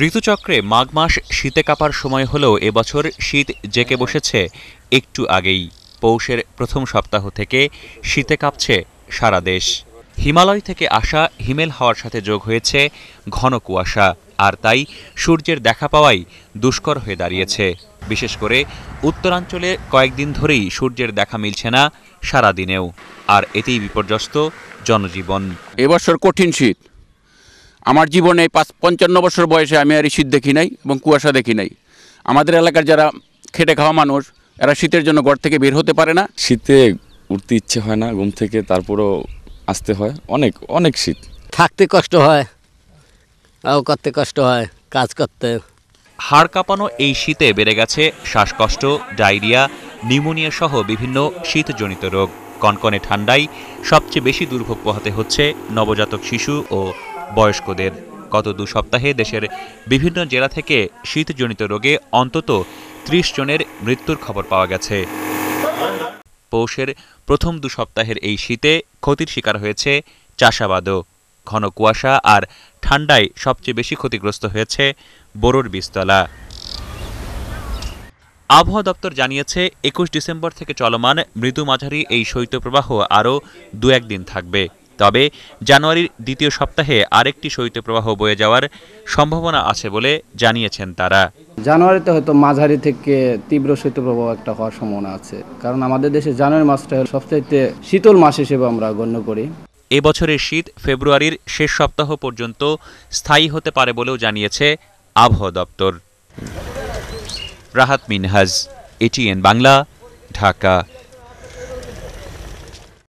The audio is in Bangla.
ঋতুচক্রে মাঘ মাস শীতে কাপার সময় হলেও এবছর শীত জেকে বসেছে একটু আগেই। পৌষের প্রথম সপ্তাহ থেকে শীতে কাঁপছে সারা দেশ। হিমালয় থেকে আসা হিমেল হাওয়ার সাথে যোগ হয়েছে ঘন কুয়াশা, আর তাই সূর্যের দেখা পাওয়াই দুষ্কর হয়ে দাঁড়িয়েছে। বিশেষ করে উত্তরাঞ্চলে কয়েকদিন ধরেই সূর্যের দেখা মিলছে না সারাদিনেও আর এতেই বিপর্যস্ত জনজীবন। এবছর কঠিন শীত। আমার জীবনে পাঁচ পঞ্চান্ন বছর বয়সে আমি আর এই শীত দেখি নাই এবং কুয়াশা দেখি নাই। আমাদের এলাকার যারা খেটে খাওয়া মানুষ এরা শীতের জন্য ঘর থেকে বের হতে পারে না। শীতে উঠতে ইচ্ছে হয় না ঘুম থেকে তারপরও আসতে হয়। অনেক অনেক শীত। থাকতে কষ্ট হয় আও করতে কষ্ট হয় কাজ করতে। হাড় কাঁপানো এই শীতে বেড়ে গেছে শ্বাসকষ্ট ডায়রিয়া নিউমোনিয়া সহ বিভিন্ন শীতজনিত রোগ। কনকনে ঠান্ডায় সবচেয়ে বেশি দুর্ভোগ পোহাতে হচ্ছে নবজাতক শিশু ও বয়স্কদের। গত দু সপ্তাহে দেশের বিভিন্ন জেলা থেকে শীতজনিত রোগে অন্তত ত্রিশ জনের মৃত্যুর খবর পাওয়া গেছে। পৌষের প্রথম দু সপ্তাহের এই শীতে ক্ষতির শিকার হয়েছে চাষাবাদও। ঘন কুয়াশা আর ঠান্ডায় সবচেয়ে বেশি ক্ষতিগ্রস্ত হয়েছে বোরোর বীজতলা। আবহাওয়া দপ্তর জানিয়েছে, একুশ ডিসেম্বর থেকে চলমান মৃদু মাঝারি এই শৈত্যপ্রবাহ আরও দু একদিন থাকবে। তবে জানুয়ারির দ্বিতীয় সপ্তাহে আরেকটি শৈত্যপ্রবাহ বয়ে যাওয়ার সম্ভাবনা আছে বলে জানিয়েছেন তারা। জানুয়ারিতে হয়তো মাঝারি থেকে তীব্র শৈত্যপ্রবাহ একটা হওয়ার সম্ভাবনা আছে কারণ আমাদের দেশে জানুয়ারি মাসটা সবচাইতে শীতল মাস হিসেবে আমরা গণ্য করি। এবছরের শীত ফেব্রুয়ারির শেষ সপ্তাহ পর্যন্ত স্থায়ী হতে পারে বলেও জানিয়েছে আবহাওয়া দপ্তর। রাহাত মিনহাজ এটিএন বাংলা ঢাকা।